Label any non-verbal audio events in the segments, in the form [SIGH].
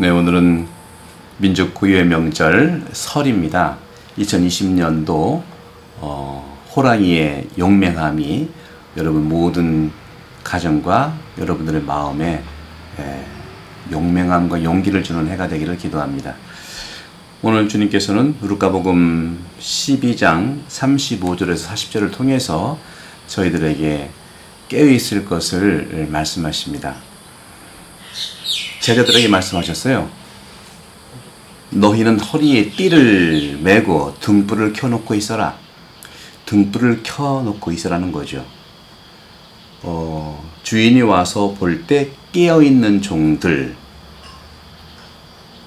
네, 오늘은 민족 고유의 명절 설입니다. 2020년도 어, 호랑이의 용맹함이 여러분 모든 가정과 여러분들의 마음에 에, 용맹함과 용기를 주는 해가 되기를 기도합니다. 오늘 주님께서는 루카복음 12장 35절에서 40절을 통해서 저희들에게 깨어 있을 것을 말씀하십니다. 제자들에게 말씀하셨어요. 너희는 허리에 띠를 메고 등불을 켜놓고 있어라. 등불을 켜놓고 있어라는 거죠. 어, 주인이 와서 볼 때 깨어있는 종들,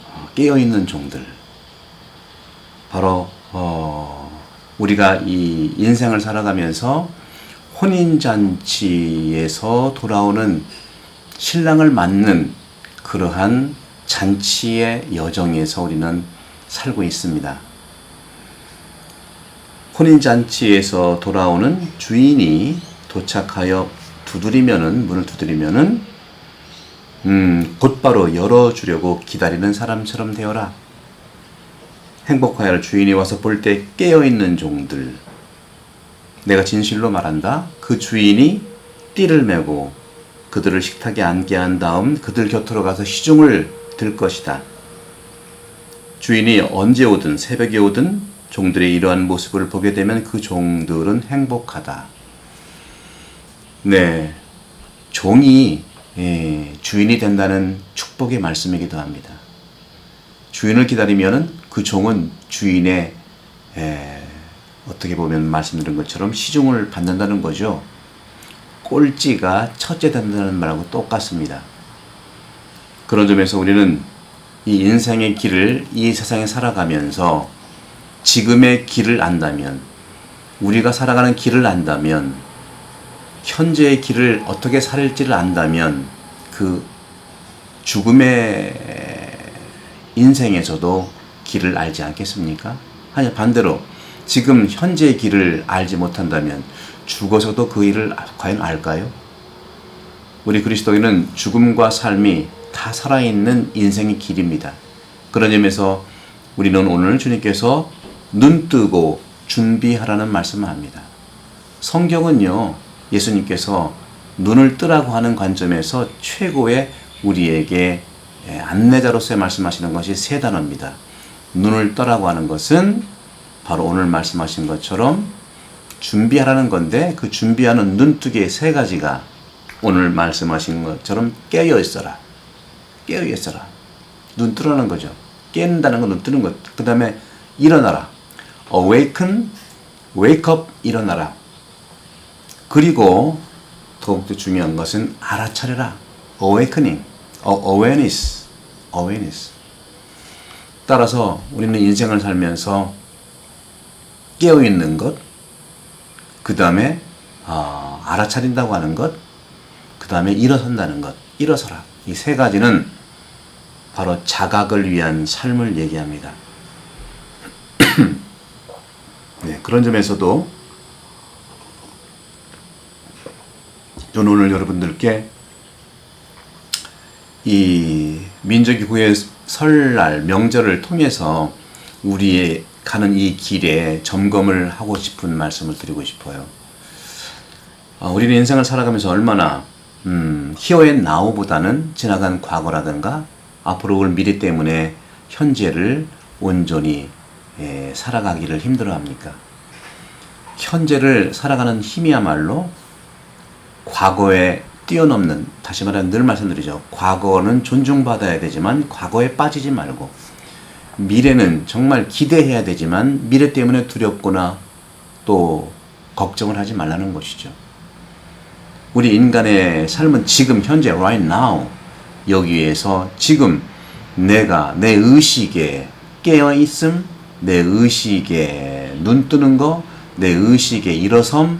어, 깨어있는 종들. 바로, 어, 우리가 이 인생을 살아가면서 혼인잔치에서 돌아오는 신랑을 맞는 그러한 잔치의 여정에서 우리는 살고 있습니다. 혼인잔치에서 돌아오는 주인이 도착하여 두드리면은, 문을 두드리면은, 음, 곧바로 열어주려고 기다리는 사람처럼 되어라. 행복하여 주인이 와서 볼 때 깨어있는 종들. 내가 진실로 말한다. 그 주인이 띠를 메고 그들을 식탁에 앉게 한 다음 그들 곁으로 가서 시중을 들 것이다. 주인이 언제 오든 새벽에 오든 종들의 이러한 모습을 보게 되면 그 종들은 행복하다. 네. 종이 예, 주인이 된다는 축복의 말씀이기도 합니다. 주인을 기다리면은 그 종은 주인의 예, 어떻게 보면 말씀드린 것처럼 시중을 받는다는 거죠. 꼴찌가 첫째 된다는 말하고 똑같습니다. 그런 점에서 우리는 이 인생의 길을 이 세상에 살아가면서 지금의 길을 안다면, 우리가 살아가는 길을 안다면, 현재의 길을 어떻게 살지를 안다면, 그 죽음의 인생에서도 길을 알지 않겠습니까? 아니, 반대로, 지금 현재의 길을 알지 못한다면, 죽어서도 그 일을 과연 알까요? 우리 그리스도인은 죽음과 삶이 다 살아있는 인생의 길입니다. 그런 점에서 우리는 오늘 주님께서 눈 뜨고 준비하라는 말씀을 합니다. 성경은요, 예수님께서 눈을 뜨라고 하는 관점에서 최고의 우리에게 안내자로서 말씀하시는 것이 세 단어입니다. 눈을 떠라고 하는 것은 바로 오늘 말씀하신 것처럼 준비하라는 건데 그 준비하는 눈뜨기의 세 가지가 오늘 말씀하신 것처럼 깨어 있어라. 깨어 있어라. 눈 뜨라는 거죠. 깬다는 건 눈 뜨는 것. 그 다음에 일어나라. awaken, wake up, 일어나라. 그리고 더욱더 중요한 것은 알아차려라. awakening, awareness, awareness. 따라서 우리는 인생을 살면서 깨어 있는 것, 그 다음에 어, 알아차린다고 하는 것, 그 다음에 일어선다는 것, 일어서라. 이 세 가지는 바로 자각을 위한 삶을 얘기합니다. [CLEARS THROAT] 네, 그런 점에서도 저는 오늘 여러분들께 이 민족의 구의 설날 명절을 통해서 우리의 가는 이 길에 점검을 하고 싶은 말씀을 드리고 싶어요. 어, 우리는 인생을 살아가면서 얼마나 음, 히어앤 나우보다는 지나간 과거라든가 앞으로 올 미래 때문에 현재를 온전히 예, 살아가기를 힘들어합니까? 현재를 살아가는 힘이야말로 과거에 뛰어넘는 다시 말하면 늘 말씀드리죠. 과거는 존중받아야 되지만 과거에 빠지지 말고 미래는 정말 기대해야 되지만 미래 때문에 두렵거나 또 걱정을 하지 말라는 것이죠. 우리 인간의 삶은 지금 현재 right now 여기에서 지금 내가 내 의식에 깨어 있음, 내 의식에 눈 뜨는 거, 내 의식에 일어섬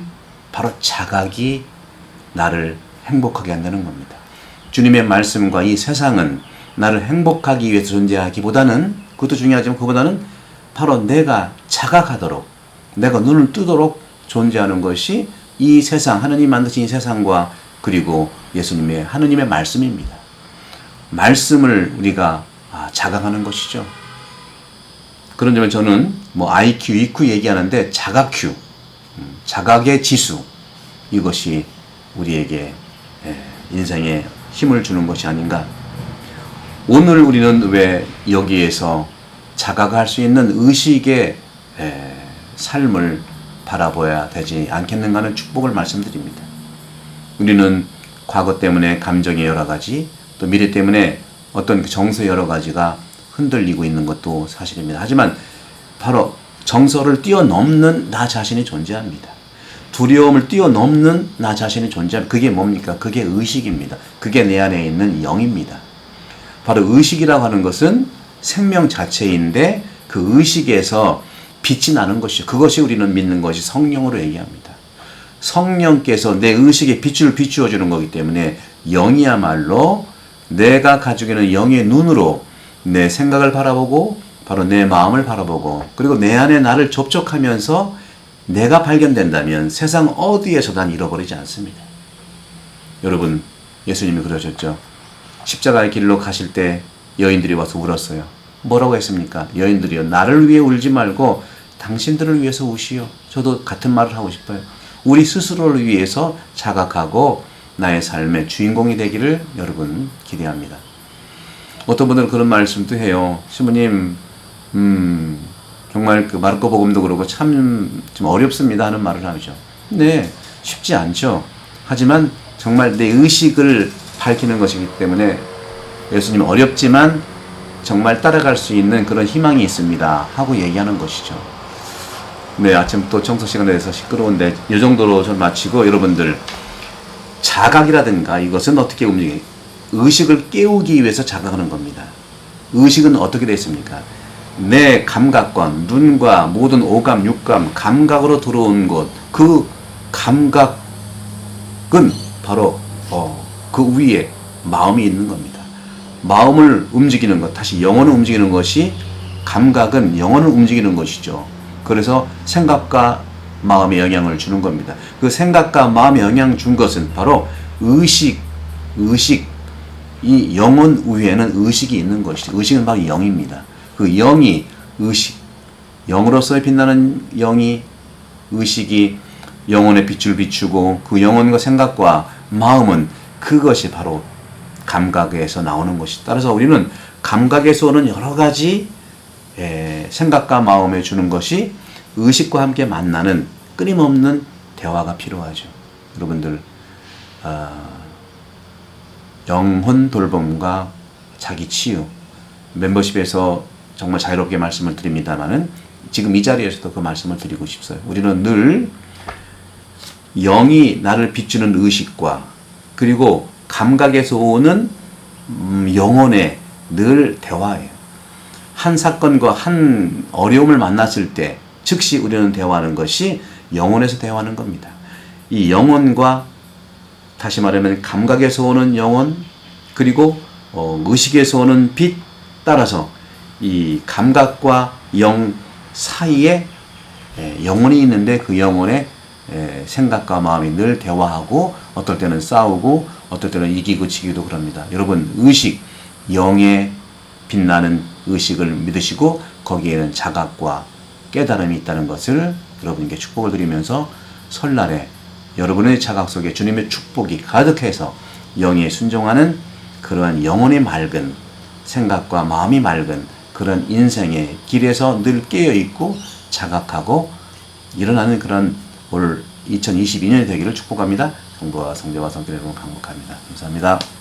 바로 자각이 나를 행복하게 한다는 겁니다. 주님의 말씀과 이 세상은 나를 행복하기 위해서 존재하기보다는 그것도 중요하지만 그보다는 바로 내가 자각하도록 내가 눈을 뜨도록 존재하는 것이 이 세상 하느님 만드신 이 세상과 그리고 예수님의 하느님의 말씀입니다. 말씀을 우리가 아, 자각하는 것이죠. 그런 점에 저는 뭐 IQ, EQ 얘기하는데 자각Q, 음, 자각의 지수 이것이 우리에게 예, 인생에 힘을 주는 것이 아닌가. 오늘 우리는 왜 여기에서 자각할 수 있는 의식의 에, 삶을 바라봐야 되지 않겠는가 하는 축복을 말씀드립니다. 우리는 과거 때문에 감정의 여러 가지, 또 미래 때문에 어떤 그 정서 여러 가지가 흔들리고 있는 것도 사실입니다. 하지만 바로 정서를 뛰어넘는 나 자신이 존재합니다. 두려움을 뛰어넘는 나 자신이 존재합니다. 그게 뭡니까? 그게 의식입니다. 그게 내 안에 있는 영입니다. 바로 의식이라고 하는 것은 생명 자체인데 그 의식에서 빛이 나는 것이죠. 그것이 우리는 믿는 것이 성령으로 얘기합니다. 성령께서 내 의식에 빛을 비추어 주는 거기 때문에 영이야말로 내가 가지고 있는 영의 눈으로 내 생각을 바라보고 바로 내 마음을 바라보고 그리고 내 안에 나를 접촉하면서 내가 발견된다면 세상 어디에서 난 잃어버리지 않습니다. 여러분 예수님이 그러셨죠. 십자가의 길로 가실 때 여인들이 와서 울었어요. 뭐라고 했습니까? 여인들이요. 나를 위해 울지 말고 당신들을 위해서 우시오. 저도 같은 말을 하고 싶어요. 우리 스스로를 위해서 자각하고 나의 삶의 주인공이 되기를 여러분 기대합니다. 어떤 분들은 그런 말씀도 해요. 시부님, 음, 정말 그 마르코 복음도 그러고 참 좀 어렵습니다 하는 말을 하죠. 네, 쉽지 않죠. 하지만 정말 내 의식을 밝히는 것이기 때문에 예수님 어렵지만 정말 따라갈 수 있는 그런 희망이 있습니다. 하고 얘기하는 것이죠. 네, 아침 또 청소 시간에 대해서 시끄러운데 이 정도로 좀 마치고 여러분들 자각이라든가 이것은 어떻게 움직이 의식을 깨우기 위해서 자각하는 겁니다. 의식은 어떻게 되어 있습니까? 내 감각과 눈과 모든 오감, 육감, 감각으로 들어온 것, 그 감각은 바로 어, 그 위에 마음이 있는 겁니다. 마음을 움직이는 것, 다시 영혼을 움직이는 것이 감각은 영혼을 움직이는 것이죠. 그래서 생각과 마음에 영향을 주는 겁니다. 그 생각과 마음에 영향 준 것은 바로 의식, 의식, 이 영혼 위에는 의식이 있는 것이죠. 의식은 바로 영입니다. 그 영이 의식, 영으로서의 빛나는 영이 의식이 영혼의 빛을 비추고 그 영혼과 생각과 마음은 그것이 바로 감각에서 나오는 것이. 따라서 우리는 감각에서 오는 여러 가지 에, 생각과 마음에 주는 것이 의식과 함께 만나는 끊임없는 대화가 필요하죠. 여러분들 어, 영혼 돌봄과 자기 치유 멤버십에서 정말 자유롭게 말씀을 드립니다만은 지금 이 자리에서도 그 말씀을 드리고 싶어요. 우리는 늘 영이 나를 비추는 의식과 그리고 감각에서 오는 음, 영혼의 늘 대화예요. 한 사건과 한 어려움을 만났을 때 즉시 우리는 대화하는 것이 영혼에서 대화하는 겁니다. 이 영혼과 다시 말하면 감각에서 오는 영혼 그리고 어, 의식에서 오는 빛 따라서 이 감각과 영 사이에 에, 영혼이 있는데 그 영혼의 에, 생각과 마음이 늘 대화하고 어떨 때는 싸우고 어떨 때는 이기고 지기도 그럽니다. 여러분 의식 영의 빛나는 의식을 믿으시고 거기에는 자각과 깨달음이 있다는 것을 여러분께 축복을 드리면서 설날에 여러분의 자각 속에 주님의 축복이 가득해서 영에 순종하는 그러한 영혼이 맑은 생각과 마음이 맑은 그런 인생의 길에서 늘 깨어 있고 자각하고 일어나는 그런 올 2022년이 되기를 축복합니다. 성부와 성자와 성결의 여러분 강복합니다. 감사합니다.